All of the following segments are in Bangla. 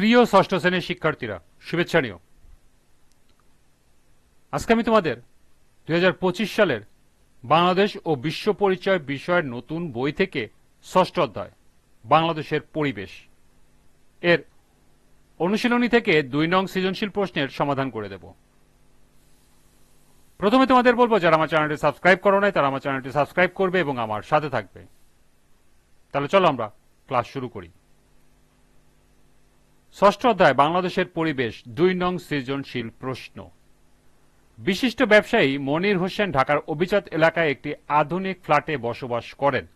প্রিয় ষষ্ঠ শ্রেণির শিক্ষার্থীরা, শুভেচ্ছা নিও। আজকে আমি তোমাদের দুই হাজার পঁচিশ সালের বাংলাদেশ ও বিশ্ব পরিচয় বিষয়ের নতুন বই থেকে ষষ্ঠ অধ্যায়, বাংলাদেশের পরিবেশ, এর অনুশীলনী থেকে দুই নং সৃজনশীল প্রশ্নের সমাধান করে দেব। প্রথমে তোমাদের বলব, যারা আমার চ্যানেলটি সাবস্ক্রাইব করো নাই, তারা আমার চ্যানেলটি সাবস্ক্রাইব করবে এবং আমার সাথে থাকবে। তাহলে চলো আমরা ক্লাস শুরু করি। ষষ্ঠ অধ্যায়, বাংলাদেশের পরিবেশ, দুই নং সৃজনশীল প্রশ্ন। বিশিষ্ট ব্যবসায়ী মনির হোসেন ঢাকার অভিজাত এলাকায় একটি আধুনিক ফ্ল্যাটে বসবাস করেন।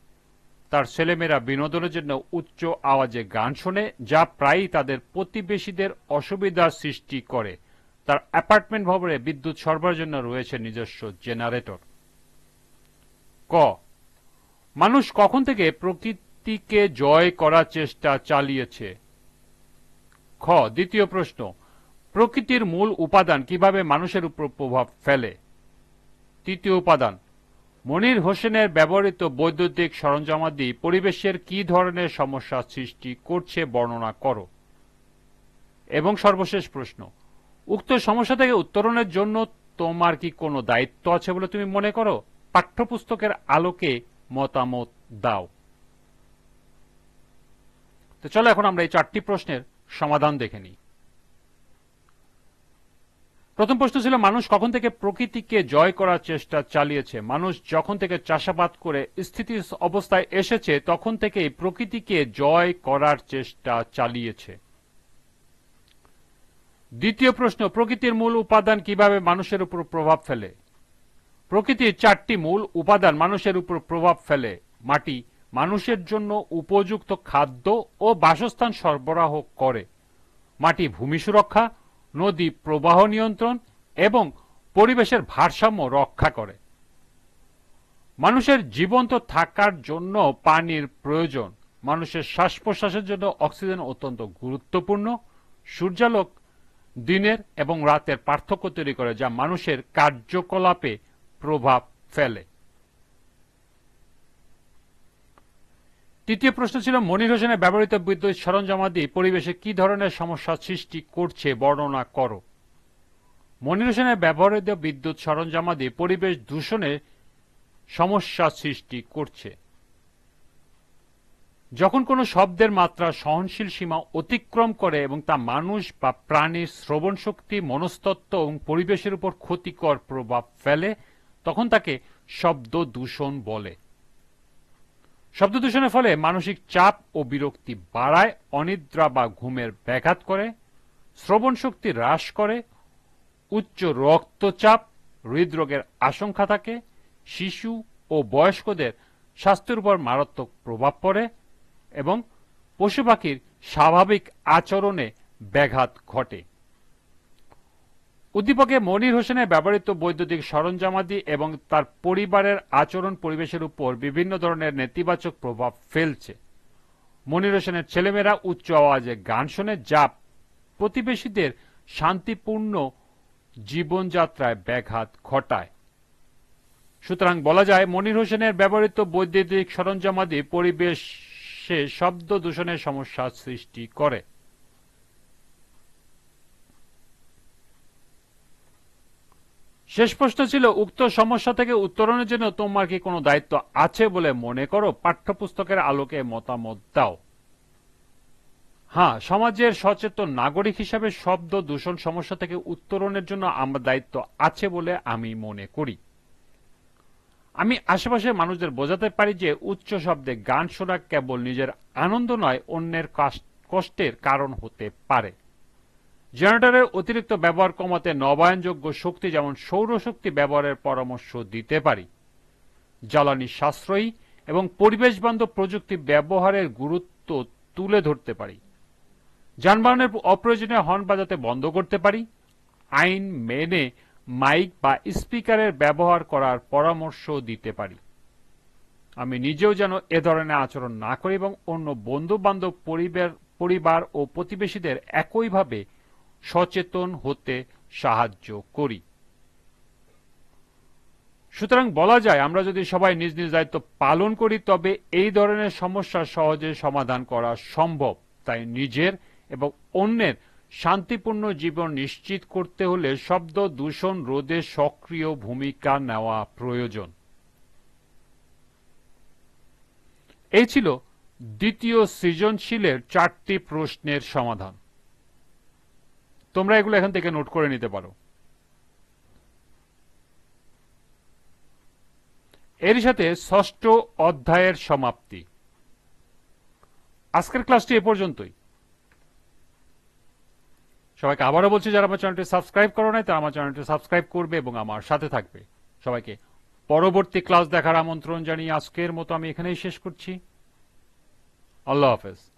তার ছেলেমেয়েরা বিনোদনের জন্য উচ্চ আওয়াজে গান শোনে, যা প্রায়ই তাদের প্রতিবেশীদের অসুবিধার সৃষ্টি করে। তার অ্যাপার্টমেন্ট ভবনে বিদ্যুৎ সরবরাহের জন্য রয়েছে নিজস্ব জেনারেটর। ক। মানুষ কখন থেকে প্রকৃতিকে জয় করার চেষ্টা চালিয়েছে? খ, দ্বিতীয় প্রশ্ন, প্রকৃতির মূল উপাদান কীভাবে মানুষের উপর প্রভাব ফেলে? তৃতীয় উপাদান, মনির হোসেনের ব্যবহৃত বৈদ্যুতিক সরঞ্জামাদি পরিবেশের কি ধরনের সমস্যা সৃষ্টি করছে বর্ণনা করো। এবং সর্বশেষ প্রশ্ন, উক্ত সমস্যা থেকে উত্তরণের জন্য তোমার কি কোনো দায়িত্ব আছে বলে তুমি মনে করো? পাঠ্যপুস্তকের আলোকে মতামত দাও। তো চলো এখন আমরা এই চারটি প্রশ্নের সমাধান দেখে নিই। প্রথম প্রশ্ন ছিল, মানুষ কখন থেকে প্রকৃতিকে জয় করার চেষ্টা চালিয়েছে? মানুষ যখন থেকে চাষাবাদ করে স্থিতি অবস্থায় এসেছে, তখন থেকেই প্রকৃতিকে জয় করার চেষ্টা চালিয়েছে। দ্বিতীয় প্রশ্ন, প্রকৃতির মূল উপাদান কীভাবে মানুষের উপর প্রভাব ফেলে? প্রকৃতির চারটি মূল উপাদান মানুষের উপর প্রভাব ফেলে, মাটি মানুষের জন্য উপযুক্ত খাদ্য ও বাসস্থান সরবরাহ করে। মাটি ভূমি সুরক্ষা, নদী প্রবাহ নিয়ন্ত্রণ এবং পরিবেশের ভারসাম্য রক্ষা করে। মানুষের জীবন্ত থাকার জন্য পানির প্রয়োজন। মানুষের শ্বাস প্রশ্বাসের জন্য অক্সিজেন অত্যন্ত গুরুত্বপূর্ণ। সূর্যালোক দিনের এবং রাতের পার্থক্য তৈরি করে, যা মানুষের কার্যকলাপে প্রভাব ফেলে। তৃতীয় প্রশ্ন ছিল, মনির হোসেনের ব্যবহৃত বিদ্যুৎ সরঞ্জামাদি পরিবেশে কি ধরনের সমস্যা সৃষ্টি করছে, বর্ণনা করো। মনির হোসেনের ব্যবহৃত বিদ্যুৎ সরঞ্জামাদি পরিবেশ দূষণের সমস্যা সৃষ্টি করছে। যখন কোনো শব্দের মাত্রা সহনশীল সীমা অতিক্রম করে এবং তা মানুষ বা প্রাণীর শ্রবণ শক্তি, মনস্তত্ত্ব এবং পরিবেশের উপর ক্ষতিকর প্রভাব ফেলে, তখন তাকে শব্দ দূষণ বলে। শব্দ দূষণের ফলে মানসিক চাপ ও বিরক্তি বাড়ায়, অনিদ্রা বা ঘুমের ব্যাঘাত করে, শ্রবণ শক্তি হ্রাস করে, উচ্চ রক্তচাপ, হৃদরোগের আশঙ্কা থাকে, শিশু ও বয়স্কদের স্বাস্থ্যের উপর মারাত্মক প্রভাব পড়ে এবং পশু পাখির স্বাভাবিক আচরণে ব্যাঘাত ঘটে। উদ্দীপকে মনির হোসেনের ব্যবহৃত বৈদ্যুতিক সরঞ্জামাদি এবং তার পরিবারের আচরণ পরিবেশের উপর বিভিন্ন ধরনের নেতিবাচক প্রভাব ফেলছে। মনির হোসেনের ছেলেমেয়েরা উচ্চ আওয়াজে গান শোনে, যা প্রতিবেশীদের শান্তিপূর্ণ জীবনযাত্রায় ব্যাঘাত ঘটায়। সুতরাং বলা যায়, মনির হোসেনের ব্যবহৃত বৈদ্যুতিক সরঞ্জামাদি পরিবেশে শব্দ দূষণের সমস্যা সৃষ্টি করে। শেষ প্রশ্ন ছিল, উক্ত সমস্যা থেকে উত্তরণের জন্য তোমার কি কোনো দায়িত্ব আছে বলে মনে করো? পাঠ্যপুস্তকের আলোকে মতামত দাও। হ্যাঁ সমাজের সচেতন নাগরিক হিসাবে শব্দ দূষণ সমস্যা থেকে উত্তরণের জন্য আমার দায়িত্ব আছে বলে আমি মনে করি। আমি আশেপাশে মানুষদের বোঝাতে পারি যে, উচ্চ শব্দে গান শোনা কেবল নিজের আনন্দ নয়, অন্যের কষ্টের কারণ হতে পারে। জেনারেটরের অতিরিক্ত ব্যবহার কমাতে নবায়নযোগ্য শক্তি যেমন সৌরশক্তি ব্যবহারের পরামর্শ দিতে পারি। জ্বালানি সাশ্রয়ী এবং পরিবেশ বান্ধব প্রযুক্তি ব্যবহারের গুরুত্ব তুলে ধরতে পারি। যানবাহনের অপ্রয়োজনীয় হর্ন বাজাতে বন্ধ করতে পারি। আইন মেনে মাইক বা স্পিকারের ব্যবহার করার পরামর্শ দিতে পারি। আমি নিজেও যেন এ ধরনের আচরণ না করি এবং অন্য বন্ধু বান্ধব পরিবার ও প্রতিবেশীদের একইভাবে সচেতন হতে সাহায্য করি। সুতরাং বলা যায়, আমরা যদি সবাই নিজ নিজ দায়িত্ব পালন করি, তবে এই ধরনের সমস্যা সহজে সমাধান করা সম্ভব। তাই নিজের এবং অন্যের শান্তিপূর্ণ জীবন নিশ্চিত করতে হলে শব্দ দূষণ রোধে সক্রিয় ভূমিকা নেওয়া প্রয়োজন। এই ছিল দ্বিতীয় সৃজনশীলের চারটি প্রশ্নের সমাধান। তোমরা এগুলো এখান থেকে নোট করে নিতে পারো। এর সাথে ষষ্ঠ অধ্যায়ের সমাপ্তি। আজকের ক্লাসটি এ পর্যন্তই। সবাইকে আবারও বলছি, যারা আমার চ্যানেলটি সাবস্ক্রাইব করো নাই, তারা আমার চ্যানেলটি সাবস্ক্রাইব করবে এবং আমার সাথে থাকবে। সবাইকে পরবর্তী ক্লাস দেখার আমন্ত্রণ জানিয়ে আজকের মতো আমি এখানেই শেষ করছি। আল্লাহ হাফেজ।